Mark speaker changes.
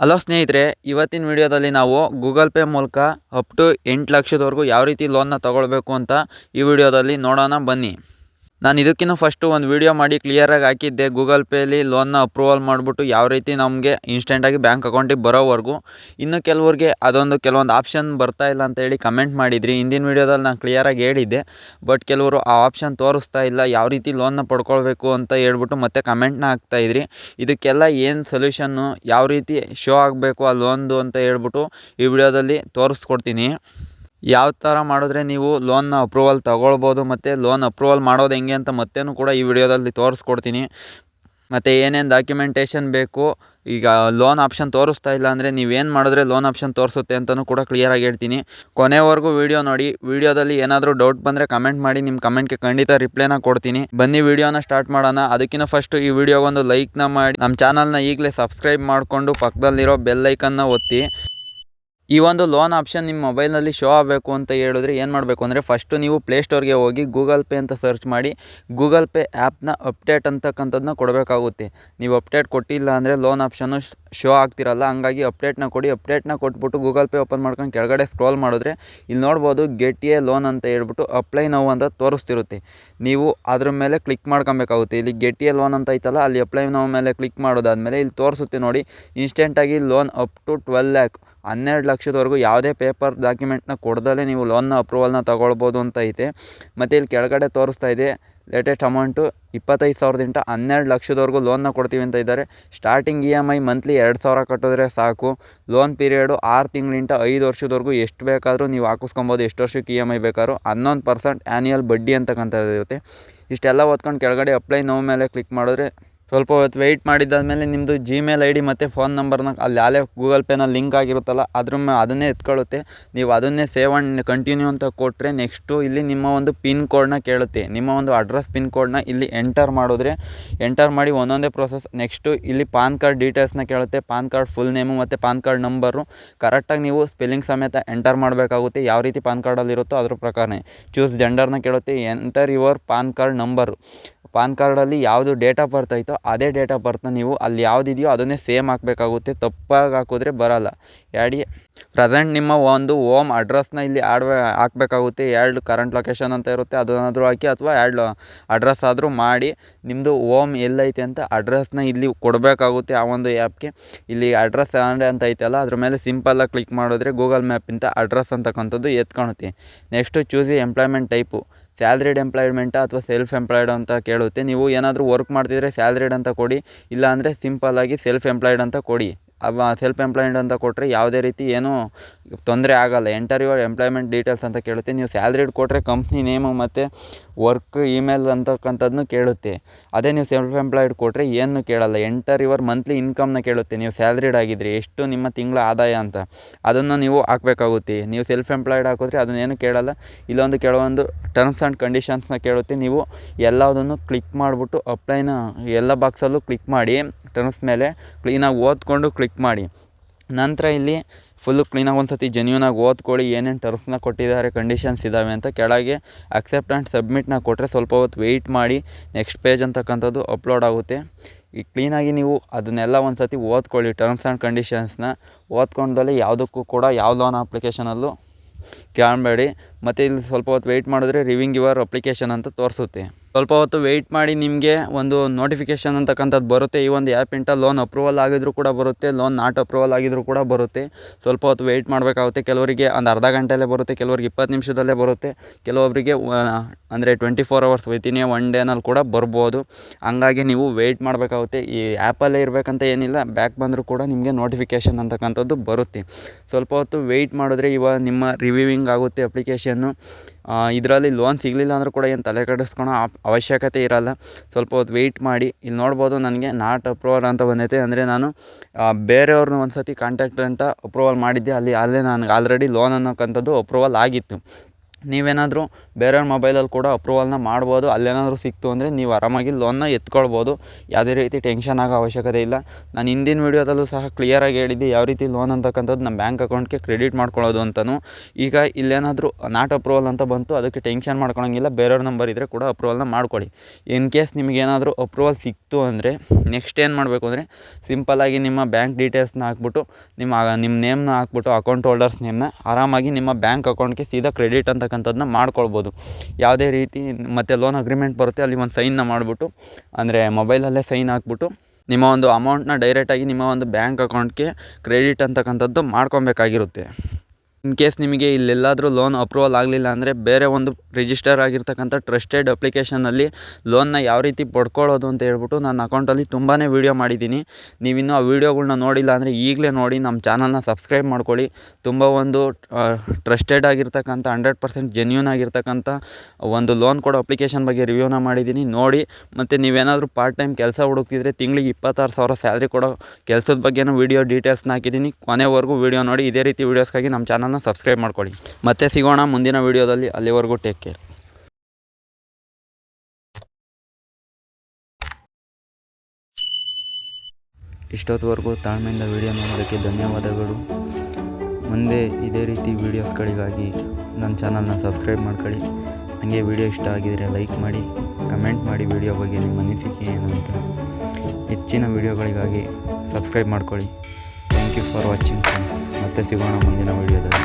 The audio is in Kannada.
Speaker 1: ಹಲೋ ಸ್ನೇಹಿತರೆ, ಇವತ್ತಿನ ವಿಡಿಯೋದಲ್ಲಿ ನಾವು ಗೂಗಲ್ ಪೇ ಮೂಲಕ ಅಪ್ ಟು ಎಂಟು ಲಕ್ಷದವರೆಗೂ ಯಾವ ರೀತಿ ಲೋನ್ನ ತೊಗೊಳ್ಬೇಕು ಅಂತ ಈ ವಿಡಿಯೋದಲ್ಲಿ ನೋಡೋಣ ಬನ್ನಿ. ನಾನು ಇದಕ್ಕಿಂತ ಫಸ್ಟು ಒಂದು ವೀಡಿಯೋ ಮಾಡಿ ಕ್ಲಿಯರಾಗಿ ಹಾಕಿದ್ದೆ. ಗೂಗಲ್ ಪೇಲಿ ಲೋನ್ನ ಅಪ್ರೂವಲ್ ಮಾಡಿಬಿಟ್ಟು ಯಾವ ರೀತಿ ನಮಗೆ ಇನ್ಸ್ಟೆಂಟಾಗಿ ಬ್ಯಾಂಕ್ ಅಕೌಂಟಿಗೆ ಬರೋವರೆಗೂ. ಇನ್ನು ಕೆಲವ್ರಿಗೆ ಅದೊಂದು ಕೆಲವೊಂದು ಆಪ್ಷನ್ ಬರ್ತಾ ಇಲ್ಲ ಅಂತ ಹೇಳಿ ಕಮೆಂಟ್ ಮಾಡಿದ್ರಿ. ಹಿಂದಿನ ವೀಡಿಯೋದಲ್ಲಿ ನಾನು ಕ್ಲಿಯರಾಗಿ ಹೇಳಿದ್ದೆ. ಬಟ್ ಕೆಲವರು ಆ ಆಪ್ಷನ್ ತೋರಿಸ್ತಾ ಇಲ್ಲ. ಯಾವ ರೀತಿ ಲೋನ್ನ ಪಡ್ಕೊಳ್ಬೇಕು ಅಂತ ಹೇಳ್ಬಿಟ್ಟು ಮತ್ತೆ ಕಮೆಂಟ್ನ ಹಾಕ್ತಾಯಿದ್ರಿ ಇದಕ್ಕೆಲ್ಲ ಏನು ಸೊಲ್ಯೂಷನ್ನು ಯಾವ ರೀತಿ ಶೋ ಆಗಬೇಕು ಆ ಲೋನ್ದು ಅಂತ ಹೇಳ್ಬಿಟ್ಟು ಈ ವಿಡಿಯೋದಲ್ಲಿ ತೋರಿಸ್ಕೊಡ್ತೀನಿ. ಯಾವ ಥರ ಮಾಡಿದ್ರೆ ನೀವು ಲೋನ್ನ ಅಪ್ರೂವಲ್ ತೊಗೊಳ್ಬೋದು ಮತ್ತು ಲೋನ್ ಅಪ್ರೂವಲ್ ಮಾಡೋದು ಹೆಂಗೆ ಅಂತ ಮತ್ತೇನು ಕೂಡ ಈ ವಿಡಿಯೋದಲ್ಲಿ ತೋರಿಸ್ಕೊಡ್ತೀನಿ. ಮತ್ತು ಏನೇನು ಡಾಕ್ಯುಮೆಂಟೇಷನ್ ಬೇಕು, ಈಗ ಲೋನ್ ಆಪ್ಷನ್ ತೋರಿಸ್ತಾ ಇಲ್ಲ ಅಂದರೆ ನೀವೇನು ಮಾಡಿದ್ರೆ ಲೋನ್ ಆಪ್ಷನ್ ತೋರಿಸುತ್ತೆ ಅಂತಲೂ ಕೂಡ ಕ್ಲಿಯರಾಗಿ ಹೇಳ್ತೀನಿ. ಕೊನೆವರೆಗೂ ವೀಡಿಯೋ ನೋಡಿ, ವೀಡಿಯೋದಲ್ಲಿ ಏನಾದರೂ ಡೌಟ್ ಬಂದರೆ ಕಮೆಂಟ್ ಮಾಡಿ ನಿಮ್ಮ ಕಮೆಂಟ್ಗೆ ಖಂಡಿತ ರಿಪ್ಲೈನ ಕೊಡ್ತೀನಿ. ಬನ್ನಿ ವೀಡಿಯೋನ ಸ್ಟಾರ್ಟ್ ಮಾಡೋಣ. ಅದಕ್ಕಿಂತ ಫಸ್ಟು ಈ ವಿಡಿಯೋಗೊಂದು ಲೈಕ್ನ ಮಾಡಿ. ನಮ್ಮ ಚಾನಲ್ನ ಈಗಲೇ ಸಬ್ಸ್ಕ್ರೈಬ್ ಮಾಡಿಕೊಂಡು ಪಕ್ಕದಲ್ಲಿರೋ ಬೆಲ್ಲೈಕನ್ನ ಒತ್ತಿ. ಈ ಒಂದು ಲೋನ್ ಆಪ್ಷನ್ ನಿಮ್ಮ ಮೊಬೈಲ್ನಲ್ಲಿ ಶೋ ಆಗಬೇಕು ಅಂತ ಹೇಳಿದ್ರೆ ಏನು ಮಾಡಬೇಕು ಅಂದರೆ ಫಸ್ಟು ನೀವು ಪ್ಲೇಸ್ಟೋರ್ಗೆ ಹೋಗಿ ಗೂಗಲ್ ಪೇ ಅಂತ ಸರ್ಚ್ ಮಾಡಿ ಗೂಗಲ್ ಪೇ ಆ್ಯಪ್ನ ಅಪ್ಡೇಟ್ ಅಂತಕ್ಕಂಥದ್ದನ್ನ ಕೊಡಬೇಕಾಗುತ್ತೆ. ನೀವು ಅಪ್ಡೇಟ್ ಕೊಟ್ಟಿಲ್ಲ ಅಂದರೆ ಲೋನ್ ಆಪ್ಷನ್ನು ಶೋ ಆಗ್ತಿರಲ್ಲ. ಹಂಗಾಗಿ ಅಪ್ಡೇಟ್ನ ಕೊಡಿ. ಅಪ್ಡೇಟ್ನ ಕೊಟ್ಬಿಟ್ಟು ಗೂಗಲ್ ಪೇ ಓಪನ್ ಮಾಡ್ಕೊಂಡು ಕೆಳಗಡೆ ಸ್ಕ್ರೋಲ್ ಮಾಡಿದ್ರೆ ಇಲ್ಲಿ ನೋಡ್ಬೋದು ಗೆಟ್ ಎ ಲೋನ್ ಅಂತ ಹೇಳ್ಬಿಟ್ಟು ಅಪ್ಲೈ ನೋವು ಅಂತ ತೋರಿಸ್ತಿರುತ್ತೆ. ನೀವು ಅದ್ರ ಮೇಲೆ ಕ್ಲಿಕ್ ಮಾಡ್ಕೊಬೇಕಾಗುತ್ತೆ. ಇಲ್ಲಿ ಗೆಟ್ ಎ ಲೋನ್ ಅಂತ ಐತಲ್ಲ, ಅಲ್ಲಿ ಅಪ್ಲೈ ನೋವು ಮೇಲೆ ಕ್ಲಿಕ್ ಮಾಡೋದಾದಮೇಲೆ ಇಲ್ಲಿ ತೋರಿಸುತ್ತೆ ನೋಡಿ ಇನ್ಸ್ಟೆಂಟಾಗಿ loan up to twelve lakh ಹನ್ನೆರಡು ಲಕ್ಷದವರೆಗೂ ಯಾವುದೇ ಪೇಪರ್ ಡಾಕ್ಯುಮೆಂಟ್ನ ಕೊಡ್ದಲೇ ನೀವು ಲೋನ್ನ ಅಪ್ರೂವಲ್ನ ತೊಗೊಳ್ಬೋದು ಅಂತ ಐತೆ. ಮತ್ತು ಇಲ್ಲಿ ಕೆಳಗಡೆ ತೋರಿಸ್ತಾ ಇದೆ ಲೇಟೆಸ್ಟ್ ಅಮೌಂಟು ಇಪ್ಪತ್ತೈದು ಸಾವಿರದಿಂದ ಹನ್ನೆರಡು ಲಕ್ಷದವರೆಗೂ ಲೋನ್ನ ಕೊಡ್ತೀವಿ ಅಂತ ಇದ್ದಾರೆ. Starting E M I monthly ಎರಡು ಸಾವಿರ ಕಟ್ಟಿದ್ರೆ ಸಾಕು. ಲೋನ್ ಪೀರಿಯಡು ಆರು ತಿಂಗಳಿಂದ ಐದು ವರ್ಷದವರೆಗೂ ಎಷ್ಟು ಬೇಕಾದರೂ ನೀವು ಹಾಕಿಸ್ಕೊಬೋದು. ಎಷ್ಟು ವರ್ಷಕ್ಕೆ ಇ ಎಂ ಐ ಬೇಕಾದ್ರೂ ಹನ್ನೊಂದು ಪರ್ಸೆಂಟ್ ಆ್ಯನ್ಯಲ್ ಬಡ್ಡಿ ಅಂತಕ್ಕಂಥದ್ದು ಇರುತ್ತೆ ಇಷ್ಟೆಲ್ಲ ಓದ್ಕೊಂಡು ಕೆಳಗಡೆ ಅಪ್ಲೈ ನೋವು ಮೇಲೆ ಕ್ಲಿಕ್ ಮಾಡಿದ್ರೆ ಸ್ವಲ್ಪ ಹೊತ್ತು ವೆಯ್ಟ್ ಮಾಡಿದ್ದಾದಮೇಲೆ ನಿಮ್ಮದು ಜಿಮೇಲ್ ಐ ಡಿ ಮತ್ತು ಫೋನ್ ನಂಬರ್ನ ಅಲ್ಲಿ ಅಲ್ಲೇ ಗೂಗಲ್ ಪೇನ ಲಿಂಕ್ ಆಗಿರುತ್ತಲ್ಲ, ಅದ್ರ ಮೇ, ಅದನ್ನೇ ಎತ್ಕೊಳ್ಳುತ್ತೆ. ನೀವು ಅದನ್ನೇ ಸೇವ್ ಆ್ಯಂಡ್ ಕಂಟಿನ್ಯೂ ಅಂತ ಕೊಟ್ಟರೆ ನೆಕ್ಸ್ಟು ಇಲ್ಲಿ ನಿಮ್ಮ ಒಂದು ಪಿನ್ ಕೋಡ್ನ ಕೇಳುತ್ತೆ. ನಿಮ್ಮ ಒಂದು ಅಡ್ರೆಸ್ ಪಿನ್ ಕೋಡ್ನ ಇಲ್ಲಿ ಎಂಟರ್ ಮಾಡಿದ್ರೆ ಎಂಟರ್ ಮಾಡಿ ಒಂದೊಂದೇ ಪ್ರೊಸೆಸ್ ನೆಕ್ಸ್ಟು ಇಲ್ಲಿ ಪಾನ್ ಕಾರ್ಡ್ ಡೀಟೇಲ್ಸ್ನ ಕೇಳುತ್ತೆ. ಪಾನ್ ಕಾರ್ಡ್ ಫುಲ್ ನೇಮು ಮತ್ತು ಪಾನ್ ಕಾರ್ಡ್ ನಂಬರು ಕರೆಕ್ಟಾಗಿ ನೀವು ಸ್ಪೆಲ್ಲಿಂಗ್ ಸಮೇತ ಎಂಟರ್ ಮಾಡಬೇಕಾಗುತ್ತೆ, ಯಾವ ರೀತಿ ಪಾನ್ ಕಾರ್ಡಲ್ಲಿರುತ್ತೋ ಅದ್ರ ಪ್ರಕಾರನೇ. ಚೂಸ್ ಜೆಂಡರ್ನ ಕೇಳುತ್ತೆ enter your PAN card number PAN ಕಾರ್ಡಲ್ಲಿ ಯಾವುದು ಡೇಟ್ ಆಫ್ ಬರ್ತ್ ಐತೋ ಅದೇ ಡೇಟ್ ಆಫ್ ಬರ್ತನ್ನ ನೀವು ಅಲ್ಲಿ ಯಾವುದಿದೆಯೋ ಅದನ್ನೇ ಸೇಮ್ ಹಾಕಬೇಕಾಗುತ್ತೆ. ತಪ್ಪಾಗಿ ಹಾಕಿದ್ರೆ ಬರೋಲ್ಲ. ಎರಡು ಪ್ರೆಸೆಂಟ್ ನಿಮ್ಮ ಒಂದು ಓಮ್ ಅಡ್ರೆಸ್ನ ಇಲ್ಲಿ ಆಡ್ ಹಾಕಬೇಕಾಗುತ್ತೆ. ಎರಡು ಕರೆಂಟ್ ಲೊಕೇಶನ್ ಅಂತ ಇರುತ್ತೆ. ಅದನ್ನಾದರೂ ಹಾಕಿ ಅಥವಾ ಎರಡು ಅಡ್ರೆಸ್ ಆದರೂ ಮಾಡಿ ನಿಮ್ಮದು ಓಮ್ ಎಲ್ಲೈತೆ ಅಂತ ಅಡ್ರೆಸ್ನ ಇಲ್ಲಿ ಕೊಡಬೇಕಾಗುತ್ತೆ ಆ ಒಂದು ಆ್ಯಪ್ಗೆ ಇಲ್ಲಿ ಅಡ್ರೆಸ್ ಅಂತ ಐತಲ್ಲ, ಅದ್ರ ಮೇಲೆ ಸಿಂಪಲ್ಲಾಗಿ ಕ್ಲಿಕ್ ಮಾಡಿದ್ರೆ ಗೂಗಲ್ ಮ್ಯಾಪಿಂದ ಅಡ್ರೆಸ್ ಅಂತಕ್ಕಂಥದ್ದು ಎತ್ಕೊಳುತ್ತೆ ನೆಕ್ಸ್ಟು ಚೂಸಿ ಎಂಪ್ಲಾಯ್ಮೆಂಟ್ ಟೈಪು ಸ್ಯಾಲ್ರಿಡ್ ಎಂಪ್ಲಾಯ್ಮೆಂಟ ಅಥವಾ ಸೆಲ್ಫ್ ಎಂಪ್ಲಾಯ್ಡ್ ಅಂತ ಕೇಳುತ್ತೆ. ನೀವು ಏನಾದರೂ ವರ್ಕ್ ಮಾಡ್ತಿದ್ರೆ ಸ್ಯಾಲ್ರಿಡ್ ಅಂತ ಕೊಡಿ, ಇಲ್ಲಾಂದರೆ ಸಿಂಪಲ್ಲಾಗಿ ಸೆಲ್ಫ್ ಎಂಪ್ಲಾಯ್ಡ್ ಅಂತ ಕೊಡಿ. ಅವ ಸೆಲ್ಫ್ ಎಂಪ್ಲಾಯ್ಡ್ ಅಂತ ಕೊಟ್ಟರೆ ಯಾವುದೇ ರೀತಿ ಏನೂ ತೊಂದರೆ ಆಗೋಲ್ಲ. ಎಂಟರ್ ಯುವರ್ ಎಂಪ್ಲಾಯ್ಮೆಂಟ್ ಡೀಟೇಲ್ಸ್ ಅಂತ ಕೇಳುತ್ತೆ. ನೀವು ಸ್ಯಾಲ್ರಿಡ್ ಕೊಟ್ಟರೆ ಕಂಪ್ನಿ ನೇಮು ಮತ್ತು ವರ್ಕ್ ಇಮೇಲ್ ಅಂತಕ್ಕಂಥದ್ದನ್ನು ಕೇಳುತ್ತೆ. ಅದೇ ನೀವು ಸೆಲ್ಫ್ ಎಂಪ್ಲಾಯ್ಡ್ ಕೊಟ್ಟರೆ ಏನು ಕೇಳಲ್ಲ. ಎಂಟರ್ ಯುವರ್ ಮಂತ್ಲಿ ಇನ್ಕಮ್ನ ಕೇಳುತ್ತೆ. ನೀವು ಸ್ಯಾಲ್ರಿಡ್ ಆಗಿದ್ರೆ ಎಷ್ಟು ನಿಮ್ಮ ತಿಂಗಳ ಆದಾಯ ಅಂತ. ಅದನ್ನು ನೀವು ಹಾಕಬೇಕಾಗುತ್ತೆ. ನೀವು ಸೆಲ್ಫ್ ಎಂಪ್ಲಾಯ್ಡ್ ಹಾಕಿದ್ರೆ ಅದನ್ನೇನು ಕೇಳಲ್ಲ. ಇಲ್ಲೊಂದು ಕೆಲವೊಂದು ಟರ್ಮ್ಸ್ ಆ್ಯಂಡ್ ಕಂಡೀಷನ್ಸ್ನ ಕೇಳುತ್ತೆ ನೀವು ಎಲ್ಲದನ್ನು ಕ್ಲಿಕ್ ಮಾಡಿಬಿಟ್ಟು ಅಪ್ಲೈನ ಎಲ್ಲ ಬಾಕ್ಸಲ್ಲೂ ಕ್ಲಿಕ್ ಮಾಡಿ ಟರ್ಮ್ಸ್ ಮೇಲೆ ಕ್ಲೀನಾಗಿ ಓದ್ಕೊಂಡು ಕ್ಲಿಕ್ ಮಾಡಿ. ನಂತರ ಇಲ್ಲಿ ಫುಲ್ಲು ಕ್ಲೀನಾಗಿ ಒಂದು ಸತಿ ಜೆನ್ಯೂನಾಗಿ ಓದ್ಕೊಳ್ಳಿ, ಏನೇನು ಟರ್ಮ್ಸ್ನ ಕೊಟ್ಟಿದ್ದಾರೆ ಕಂಡೀಷನ್ಸ್ ಇದ್ದಾವೆ ಅಂತ ಕೆಳಗೆ ಅಕ್ಸೆಪ್ಟ್ ಆ್ಯಂಡ್ ಸಬ್ಮಿಟ್ನ ಕೊಟ್ಟರೆ ಸ್ವಲ್ಪ ಹೊತ್ತು ವೆಯ್ಟ್ ಮಾಡಿ ನೆಕ್ಸ್ಟ್ ಪೇಜ್ ಅಂತಕ್ಕಂಥದ್ದು ಅಪ್ಲೋಡ್ ಆಗುತ್ತೆ. ಈ ಕ್ಲೀನಾಗಿ ನೀವು ಅದನ್ನೆಲ್ಲ ಒಂದು ಸತಿ ಓದ್ಕೊಳ್ಳಿ ಟರ್ಮ್ಸ್ ಆ್ಯಂಡ್ ಕಂಡೀಷನ್ಸ್ನ ಓದ್ಕೊಂಡಲ್ಲಿ ಯಾವುದಕ್ಕೂ ಕೂಡ ಯಾವ ಲೋನ್ ಅಪ್ಲಿಕೇಶನಲ್ಲೂ ಕಾಣಬೇಡಿ ಮತ್ತು ಇಲ್ಲಿ ಸ್ವಲ್ಪ ಹೊತ್ತು ವೆಯ್ಟ್ ಮಾಡಿದ್ರೆ ರಿವಿಂಗ್ ಯುವರ್ ಅಪ್ಲಿಕೇಶನ್ ಅಂತ ತೋರಿಸುತ್ತೆ. ಸ್ವಲ್ಪ ಹೊತ್ತು ವೆಯ್ಟ್ ಮಾಡಿ ನಿಮಗೆ ಒಂದು ನೋಟಿಫಿಕೇಷನ್ ಅಂತಕ್ಕಂಥದ್ದು ಬರುತ್ತೆ. ಈ ಒಂದು ಆ್ಯಪ್ ಇಂಟ ಲೋನ್ ಅಪ್ರೂವಲ್ ಆಗಿದ್ರೂ ಕೂಡ ಬರುತ್ತೆ ಲೋನ್ ನಾಟ್ ಅಪ್ರೂವಲ್ ಆಗಿದ್ರೂ ಕೂಡ ಬರುತ್ತೆ. ಸ್ವಲ್ಪ ಹೊತ್ತು ವೆಯ್ಟ್ ಮಾಡಬೇಕಾಗುತ್ತೆ. ಕೆಲವರಿಗೆ ಒಂದು ಅರ್ಧ ಗಂಟೆಯಲ್ಲೇ ಬರುತ್ತೆ, ಕೆಲವರಿಗೆ ಇಪ್ಪತ್ತು ನಿಮಿಷದಲ್ಲೇ ಬರುತ್ತೆ. ಕೆಲವೊಬ್ಬರಿಗೆ ಅಂದರೆ twenty four hours within a one ಡೇನಲ್ಲಿ ಕೂಡ ಬರ್ಬೋದು. ಹಂಗಾಗಿ ನೀವು ವೆಯ್ಟ್ ಮಾಡಬೇಕಾಗುತ್ತೆ. ಈ ಆ್ಯಪಲ್ಲೇ ಇರಬೇಕಂತ ಏನಿಲ್ಲ ಬ್ಯಾಕ್ ಬಂದರೂ ಕೂಡ ನಿಮಗೆ ನೋಟಿಫಿಕೇಷನ್ ಅಂತಕ್ಕಂಥದ್ದು ಬರುತ್ತೆ. ಸ್ವಲ್ಪ ಹೊತ್ತು ವೆಯ್ಟ್ ಮಾಡಿದ್ರೆ ಇವಾಗ ನಿಮ್ಮ ರಿವ್ಯೂವಿಂಗ್ ಆಗುತ್ತೆ ಅಪ್ಲಿಕೇಶನ್ನು ಇದರಲ್ಲಿ ಲೋನ್ ಸಿಗಲಿಲ್ಲ ಅಂದರೂ ಕೂಡ ಏನು ತಲೆ ಕೆಡಿಸ್ಕೊಳೋ ಅವಶ್ಯಕತೆ ಇರೋಲ್ಲ. ಸ್ವಲ್ಪ ಹೊತ್ತು ವೆಯ್ಟ್ ಮಾಡಿ. ಇಲ್ಲಿ ನೋಡ್ಬೋದು ನನಗೆ ನಾಟ್ ಅಪ್ರೂವಲ್ ಅಂತ ಬಂದೈತೆ. ಅಂದರೆ ನಾನು ಬೇರೆಯವ್ರನ್ನ ಒಂದು ಸತಿ ಕಾಂಟ್ಯಾಕ್ಟ್ ಅಂತ ಅಪ್ರೂವಲ್ ಮಾಡಿದ್ದೆ. ಅಲ್ಲಿ ಅಲ್ಲೇ ನನಗೆ ಆಲ್ರೆಡಿ ಲೋನ್ ಅನ್ನೋಕ್ಕಂಥದ್ದು ಅಪ್ರೂವಲ್ ಆಗಿತ್ತು. ನೀವೇನಾದರೂ ಬೇರೆಯವ್ರ ಮೊಬೈಲಲ್ಲಿ ಕೂಡ ಅಪ್ರೂವಲ್ನ ಮಾಡ್ಬೋದು. ಅಲ್ಲೇನಾದರೂ ಸಿಕ್ತು ಅಂದರೆ ನೀವು ಆರಾಮಾಗಿ ಲೋನ್ನ ಎತ್ಕೊಳ್ಬೋದು. ಯಾವುದೇ ರೀತಿ ಟೆನ್ಷನ್ ಆಗೋ ಅವಶ್ಯಕತೆ ಇಲ್ಲ. ನಾನು ಹಿಂದಿನ ವೀಡಿಯೋದಲ್ಲೂ ಸಹ ಕ್ಲಿಯರಾಗಿ ಹೇಳಿದ್ದೆ, ಯಾವ ರೀತಿ ಲೋನ್ ಅಂತಕ್ಕಂಥದ್ದು ನಮ್ಮ ಬ್ಯಾಂಕ್ ಅಕೌಂಟ್ಗೆ ಕ್ರೆಡಿಟ್ ಮಾಡ್ಕೊಳ್ಳೋದು ಅಂತಲೂ ಈಗ ಇಲ್ಲೇನಾದರೂ ನಾಟ್ ಅಪ್ರೂವಲ್ ಅಂತ ಬಂತು, ಅದಕ್ಕೆ ಟೆನ್ಷನ್ ಮಾಡ್ಕೊಳ್ಳೋಂಗಿಲ್ಲ ಬೇರೆಯವ್ರ ನಂಬರ್ ಇದ್ದರೆ ಕೂಡ ಅಪ್ರೂವಲ್ನ ಮಾಡ್ಕೊಳ್ಳಿ ಇನ್ ಕೇಸ್ ನಿಮಗೇನಾದರೂ ಅಪ್ರೂವಲ್ ಸಿಕ್ತು ಅಂದರೆ ನೆಕ್ಸ್ಟ್ ಏನು ಮಾಡಬೇಕು ಅಂದರೆ ಸಿಂಪಲ್ಲಾಗಿ ನಿಮ್ಮ ಬ್ಯಾಂಕ್ ಡೀಟೇಲ್ಸ್ನ ಹಾಕ್ಬಿಟ್ಟು, ನಿಮ್ಮ ನಿಮ್ಮ ನೇಮ್ನ ಹಾಕ್ಬಿಟ್ಟು ಅಕೌಂಟ್ ಹೋಲ್ಡರ್ಸ್ ನೇಮ್ನ ಆರಾಮಾಗಿ ನಿಮ್ಮ ಬ್ಯಾಂಕ್ ಅಕೌಂಟ್ಗೆ ಸೀದಾ ಕ್ರೆಡಿಟ್ ಅಂತಕ್ಕಂಥದ್ದನ್ನ ಮಾಡ್ಕೊಳ್ಬೋದು. ಯಾವುದೇ ರೀತಿ ಮತ್ತು ಲೋನ್ ಅಗ್ರಿಮೆಂಟ್ ಬರುತ್ತೆ, ಅಲ್ಲಿ ಒಂದು ಸೈನ್ನ ಮಾಡಿಬಿಟ್ಟು, ಅಂದರೆ ಮೊಬೈಲಲ್ಲೇ ಸೈನ್ ಹಾಕ್ಬಿಟ್ಟು, ನಿಮ್ಮ ಒಂದು ಅಮೌಂಟ್ನ ಡೈರೆಕ್ಟಾಗಿ ನಿಮ್ಮ ಒಂದು ಬ್ಯಾಂಕ್ ಅಕೌಂಟ್ಗೆ ಕ್ರೆಡಿಟ್ ಅಂತಕ್ಕಂಥದ್ದು ಮಾಡ್ಕೊಬೇಕಾಗಿರುತ್ತೆ. ಇನ್ ಕೇಸ್ ನಿಮಗೆ ಇಲ್ಲೆಲ್ಲಾದರೂ ಲೋನ್ ಅಪ್ರೂವಲ್ ಆಗಲಿಲ್ಲ ಅಂದರೆ ಬೇರೆ ಒಂದು ರಿಜಿಸ್ಟರ್ ಆಗಿರ್ತಕ್ಕಂಥ ಟ್ರಸ್ಟೆಡ್ ಅಪ್ಲಿಕೇಶನಲ್ಲಿ ಲೋನ್ನ ಯಾವ ರೀತಿ ಪಡ್ಕೊಳ್ಳೋದು ಅಂತ ಹೇಳ್ಬಿಟ್ಟು ನನ್ನ ಅಕೌಂಟಲ್ಲಿ ತುಂಬಾ ವೀಡಿಯೋ ಮಾಡಿದ್ದೀನಿ. ನೀವಿನ್ನೂ ಆ ವೀಡಿಯೋಗಳ್ನ ನೋಡಿಲ್ಲ ಅಂದರೆ ಈಗಲೇ ನೋಡಿ, ನಮ್ಮ ಚಾನಲ್ನ ಸಬ್ಸ್ಕ್ರೈಬ್ ಮಾಡ್ಕೊಳ್ಳಿ. ತುಂಬ ಒಂದು ಟ್ರಸ್ಟೆಡ್ ಆಗಿರ್ತಕ್ಕಂಥ ಹಂಡ್ರೆಡ್ ಪರ್ಸೆಂಟ್ ಜೆನ್ಯೂನ್ ಆಗಿರ್ತಕ್ಕಂಥ ಒಂದು ಲೋನ್ ಕೊಡೋ ಅಪ್ಲಿಕೇಶನ್ ಬಗ್ಗೆ ರಿವ್ಯೂನ ಮಾಡಿದ್ದೀನಿ. ನೋಡಿ, ಮತ್ತು ನೀವೇನಾದರೂ ಪಾರ್ಟ್ ಟೈಮ್ ಕೆಲಸ ಹುಡುಕ್ತಿದ್ರೆ ತಿಂಗಳಿಗೆ ಇಪ್ಪತ್ತಾರು ಸಾವಿರ ಸ್ಯಾಲ್ರಿ ಕೊಡೋ ಕೆಲಸದ ಬಗ್ಗೆನೂ ವೀಡಿಯೋ ಡೀಟೇಲ್ಸ್ನ ಹಾಕಿದ್ದೀನಿ. ಕೊನೆವರೆಗೂ ವೀಡಿಯೋ ನೋಡಿ, ಇದೇ ರೀತಿ ವೀಡಿಯೋಸ್ಗಾಗಿ ನಮ್ಮ ಚಾನಲ್ನ ಸಬ್ಸ್ಕ್ರೈಬ್ ಮಾಡ್ಕೊಳ್ಳಿ. ಮತ್ತೆ ಸಿಗೋಣ ಮುಂದಿನ ವೀಡಿಯೋದಲ್ಲಿ. ಅಲ್ಲಿವರೆಗೂ ಟೇಕ್ ಕೇರ್ ಇಷ್ಟೊತ್ತವರೆಗೂ ತಾಳ್ಮೆಯಿಂದ ವಿಡಿಯೋ ನೋಡೋದಕ್ಕೆ ಧನ್ಯವಾದಗಳು. ಮುಂದೆ ಇದೇ ರೀತಿ ವೀಡಿಯೋಸ್ಗಳಿಗಾಗಿ ನನ್ನ ಚಾನಲ್ನ ಸಬ್ಸ್ಕ್ರೈಬ್ ಮಾಡ್ಕೊಳ್ಳಿ. ಹಾಗೆ ವಿಡಿಯೋ ಇಷ್ಟ ಆಗಿದರೆ ಲೈಕ್ ಮಾಡಿ ಕಮೆಂಟ್ ಮಾಡಿ ವಿಡಿಯೋ ಬಗ್ಗೆ ನಿಮ್ಮ ಅನಿಸಿಕೆ ಏನು ಅಂತ ಹೆಚ್ಚಿನ ವೀಡಿಯೋಗಳಿಗಾಗಿ ಸಬ್ಸ್ಕ್ರೈಬ್ ಮಾಡ್ಕೊಳ್ಳಿ. ಯು ಫಾರ್ ವಾಚಿಂಗ್ ಮತ್ತೆ ಸಿಗೋಣ ಮುಂದಿನ ವೀಡಿಯೋದಲ್ಲಿ